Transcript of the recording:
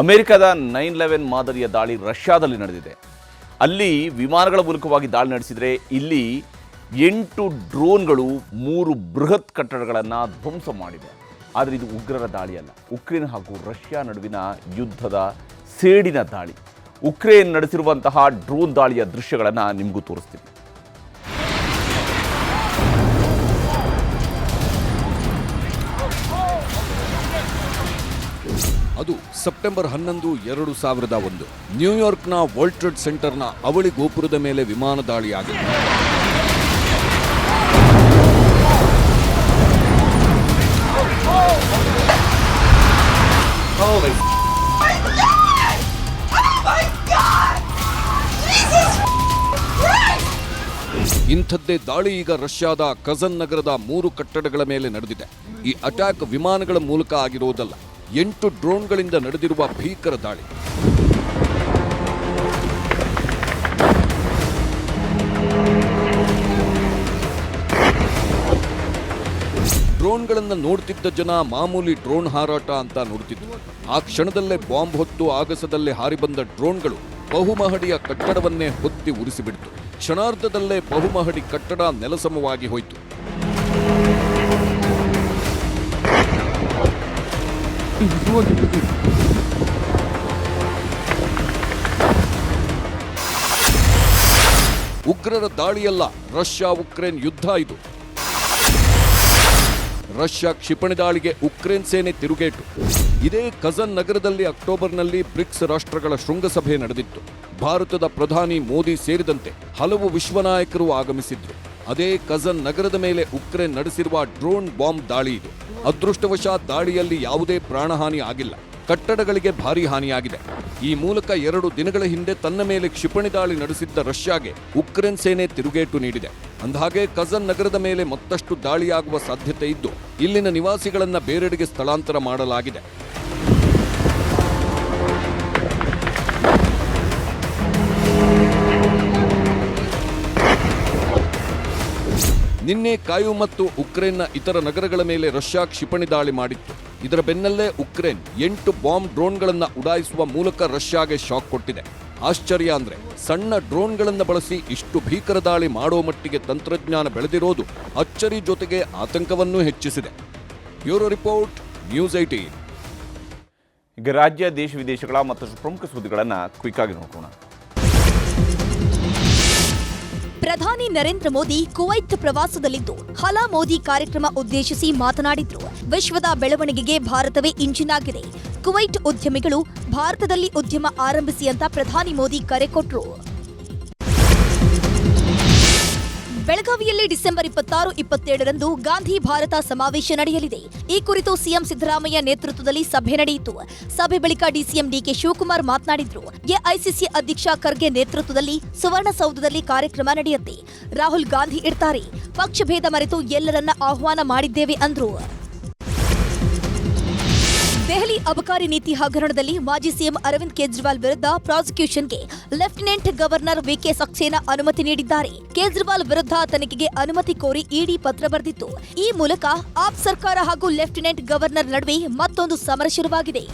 ಅಮೆರಿಕದ nine eleven ಮಾದರಿಯ ದಾಳಿ ರಷ್ಯಾದಲ್ಲಿ ನಡೆದಿದೆ. ಅಲ್ಲಿ ವಿಮಾನಗಳ ಮೂಲಕವಾಗಿ ದಾಳಿ ನಡೆಸಿದರೆ ಇಲ್ಲಿ ಎಂಟು ಡ್ರೋನ್ಗಳು ಮೂರು ಬೃಹತ್ ಕಟ್ಟಡಗಳನ್ನು ಧ್ವಂಸ ಮಾಡಿದೆ ಆದರೆ ಇದು ಉಗ್ರರ ದಾಳಿಯಲ್ಲ. ಉಕ್ರೇನ್ ಹಾಗೂ ರಷ್ಯಾ ನಡುವಿನ ಯುದ್ಧದ ಸೇಡಿನ ದಾಳಿ. ಉಕ್ರೇನ್ ನಡೆಸಿರುವಂತಹ ಡ್ರೋನ್ ದಾಳಿಯ ದೃಶ್ಯಗಳನ್ನು ನಿಮಗೂ ತೋರಿಸ್ತೀನಿ. ಅದು ಸೆಪ್ಟೆಂಬರ್ ಹನ್ನೊಂದು, ಎರಡು ಸಾವಿರದ ಒಂದು. ನ್ಯೂಯಾರ್ಕ್ನ ವರ್ಲ್ಡ್ ಟ್ರೇಡ್ ಸೆಂಟರ್ನ ಅವಳಿ ಗೋಪುರದ ಮೇಲೆ ವಿಮಾನ ದಾಳಿಯಾಗಿದೆ. ಇಂಥದ್ದೇ ದಾಳಿ ಈಗ ರಷ್ಯಾದ ಕಜನ್ ನಗರದ ಮೂರು ಕಟ್ಟಡಗಳ ಮೇಲೆ ನಡೆದಿದೆ. ಈ ಅಟ್ಯಾಕ್ ವಿಮಾನಗಳ ಮೂಲಕ ಆಗಿರುವುದಲ್ಲ ಎಂಟು ಡ್ರೋನ್ಗಳಿಂದ ನಡೆದಿರುವ ಭೀಕರ ದಾಳಿ. ಡ್ರೋನ್ಗಳನ್ನು ನೋಡ್ತಿದ್ದ ಜನ ಮಾಮೂಲಿ ಡ್ರೋನ್ ಹಾರಾಟ ಅಂತ ನೋಡ್ತಿದ್ರು ಆ ಕ್ಷಣದಲ್ಲೇ ಬಾಂಬ್ ಹೊತ್ತು ಆಗಸದಲ್ಲೇ ಹಾರಿ ಬಂದ ಡ್ರೋನ್ಗಳು ಬಹುಮಹಡಿಯ ಕಟ್ಟಡವನ್ನೇ ಹೊತ್ತಿ ಉರಿಸಿಬಿಡ್ತು. ಕ್ಷಣಾರ್ಧದಲ್ಲೇ ಬಹುಮಹಡಿ ಕಟ್ಟಡ ನೆಲಸಮವಾಗಿ ಹೋಯಿತು. ಉಗ್ರರ ದಾಳಿಯಲ್ಲ ರಷ್ಯಾ ಉಕ್ರೇನ್ ಯುದ್ಧ ಇದು. ರಷ್ಯಾ ಕ್ಷಿಪಣಿ ದಾಳಿಗೆ ಉಕ್ರೇನ್ ಸೇನೆ ತಿರುಗೇಟು. ಇದೇ ಕಜನ್ ನಗರದಲ್ಲಿ ಅಕ್ಟೋಬರ್ನಲ್ಲಿ ಬ್ರಿಕ್ಸ್ ರಾಷ್ಟ್ರಗಳ ಶೃಂಗಸಭೆ ನಡೆದಿತ್ತು. ಭಾರತದ ಪ್ರಧಾನಿ ಮೋದಿ ಸೇರಿದಂತೆ ಹಲವು ವಿಶ್ವ ನಾಯಕರು ಆಗಮಿಸಿದ್ರು. ಅದೇ ಕಜನ್ ನಗರದ ಮೇಲೆ ಉಕ್ರೇನ್ ನಡೆಸಿರುವ ಡ್ರೋನ್ ಬಾಂಬ್ ದಾಳಿ ಇದು. ಅದೃಷ್ಟವಶಾತ್ ದಾಳಿಯಲ್ಲಿ ಯಾವುದೇ ಪ್ರಾಣಹಾನಿ ಆಗಿಲ್ಲ. ಕಟ್ಟಡಗಳಿಗೆ ಭಾರಿ ಹಾನಿಯಾಗಿದೆ. ಈ ಮೂಲಕ ಎರಡು ದಿನಗಳ ಹಿಂದೆ ತನ್ನ ಮೇಲೆ ಕ್ಷಿಪಣಿ ದಾಳಿ ನಡೆಸಿದ್ದ ರಷ್ಯಾಗೆ ಉಕ್ರೇನ್ ಸೇನೆ ತಿರುಗೇಟು ನೀಡಿದೆ. ಅಂದಹಾಗೆ ಕಜನ್ ನಗರದ ಮೇಲೆ ಮತ್ತಷ್ಟು ದಾಳಿಯಾಗುವ ಸಾಧ್ಯತೆ ಇದ್ದು, ಇಲ್ಲಿನ ನಿವಾಸಿಗಳನ್ನು ಬೇರೆಡೆಗೆ ಸ್ಥಳಾಂತರ ಮಾಡಲಾಗಿದೆ. ನಿನ್ನೆ ಕಾಯು ಮತ್ತು ಉಕ್ರೇನ್ನ ಇತರ ನಗರಗಳ ಮೇಲೆ ರಷ್ಯಾ ಕ್ಷಿಪಣಿ ದಾಳಿ ಮಾಡಿತ್ತು. ಇದರ ಬೆನ್ನಲ್ಲೇ ಉಕ್ರೇನ್ ಎಂಟು ಬಾಂಬ್ ಡ್ರೋನ್ಗಳನ್ನು ಉಡಾಯಿಸುವ ಮೂಲಕ ರಷ್ಯಾಗೆ ಶಾಕ್ ಕೊಟ್ಟಿದೆ. ಆಶ್ಚರ್ಯ ಅಂದ್ರೆ ಸಣ್ಣ ಡ್ರೋನ್ಗಳನ್ನು ಬಳಸಿ ಇಷ್ಟು ಭೀಕರ ದಾಳಿ ಮಾಡೋ ಮಟ್ಟಿಗೆ ತಂತ್ರಜ್ಞಾನ ಬೆಳೆದಿರೋದು ಅಚ್ಚರಿ ಜೊತೆಗೆ ಆತಂಕವನ್ನೂ ಹೆಚ್ಚಿಸಿದೆ. ಬ್ಯೂರೋ ರಿಪೋರ್ಟ್, ನ್ಯೂಸ್ ಐಟೀನ್ ಈಗ ರಾಜ್ಯ ದೇಶ ವಿದೇಶಗಳ ಮತ್ತಷ್ಟು ಪ್ರಮುಖ ಸುದ್ದಿಗಳನ್ನು ಕ್ವಿಕ್ ಆಗಿ ನೋಡೋಣ ಪ್ರಧಾನಿ ನರೇಂದ್ರ ಮೋದಿ ಕುವೈತ್ ಪ್ರವಾಸದಲ್ಲಿದ್ದು, ಹಲಾ ಮೋದಿ ಕಾರ್ಯಕ್ರಮ ಉದ್ದೇಶಿಸಿ ಮಾತನಾಡಿದ್ರು. ವಿಶ್ವದ ಬೆಳವಣಿಗೆಗೆ ಭಾರತವೇ ಇಂಜಿನ್ ಆಗಿದೆ. ಕುವೈಟ್ ಉದ್ಯಮಿಗಳು ಭಾರತದಲ್ಲಿ ಉದ್ಯಮ ಆರಂಭಿಸಿ ಅಂತ ಪ್ರಧಾನಿ ಮೋದಿ ಕರೆ ಕೊಟ್ರು. ಬೆಳಗಾವಿಯಲ್ಲಿ ಡಿಸೆಂಬರ್ ಇಪ್ಪತ್ತಾರು, ಇಪ್ಪತ್ತೇಳರಂದು ಗಾಂಧಿ ಭಾರತ ಸಮಾವೇಶ ನಡೆಯಲಿದೆ. ಈ ಕುರಿತು ಸಿಎಂ ಸಿದ್ದರಾಮಯ್ಯ ನೇತೃತ್ವದಲ್ಲಿ ಸಭೆ ನಡೆಯಿತು. ಸಭೆ ಬಳಿಕ ಡಿಸಿಎಂ ಡಿಕೆ ಶಿವಕುಮಾರ್ ಮಾತನಾಡಿದ್ರು. ಎಐಸಿಸಿ ಅಧ್ಯಕ್ಷ ಖರ್ಗೆ ನೇತೃತ್ವದಲ್ಲಿ ಸುವರ್ಣಸೌಧದಲ್ಲಿ ಕಾರ್ಯಕ್ರಮ ನಡೆಯುತ್ತೆ. ರಾಹುಲ್ ಗಾಂಧಿ ಇರ್ತಾರೆ. ಪಕ್ಷಭೇದ ಮರೆತು ಎಲ್ಲರನ್ನ ಆಹ್ವಾನ ಮಾಡಿದ್ದೇವೆ ಅಂದ್ರು. ದೆಹಲಿ ಅಬಕಾರಿ ನೀತಿ ಹಗರಣದಲ್ಲಿ ಮಾಜಿ ಸಿಎಂ ಅರವಿಂದ್ ಕೇಜ್ರಿವಾಲ್ ವಿರುದ್ಧ ಪ್ರಾಸಿಕ್ಯೂಷನ್ಗೆ ಲೆಫ್ಟಿನೆಂಟ್ ಗವರ್ನರ್ ವಿಕೆ ಸಕ್ಸೇನಾ ಅನುಮತಿ ನೀಡಿದ್ದಾರೆ. ಕೇಜ್ರಿವಾಲ್ ವಿರುದ್ಧ ತನಿಖೆಗೆ ಅನುಮತಿ ಕೋರಿ ಇಡಿ ಪತ್ರ ಬರೆದಿತ್ತು. ಈ ಮೂಲಕ ಆಪ್ ಸರ್ಕಾರ ಹಾಗೂ ಲೆಫ್ಟಿನೆಂಟ್ ಗವರ್ನರ್ ನಡುವೆ ಮತ್ತೊಂದು ಸಮರ ಶುರುವಾಗಿದೆ.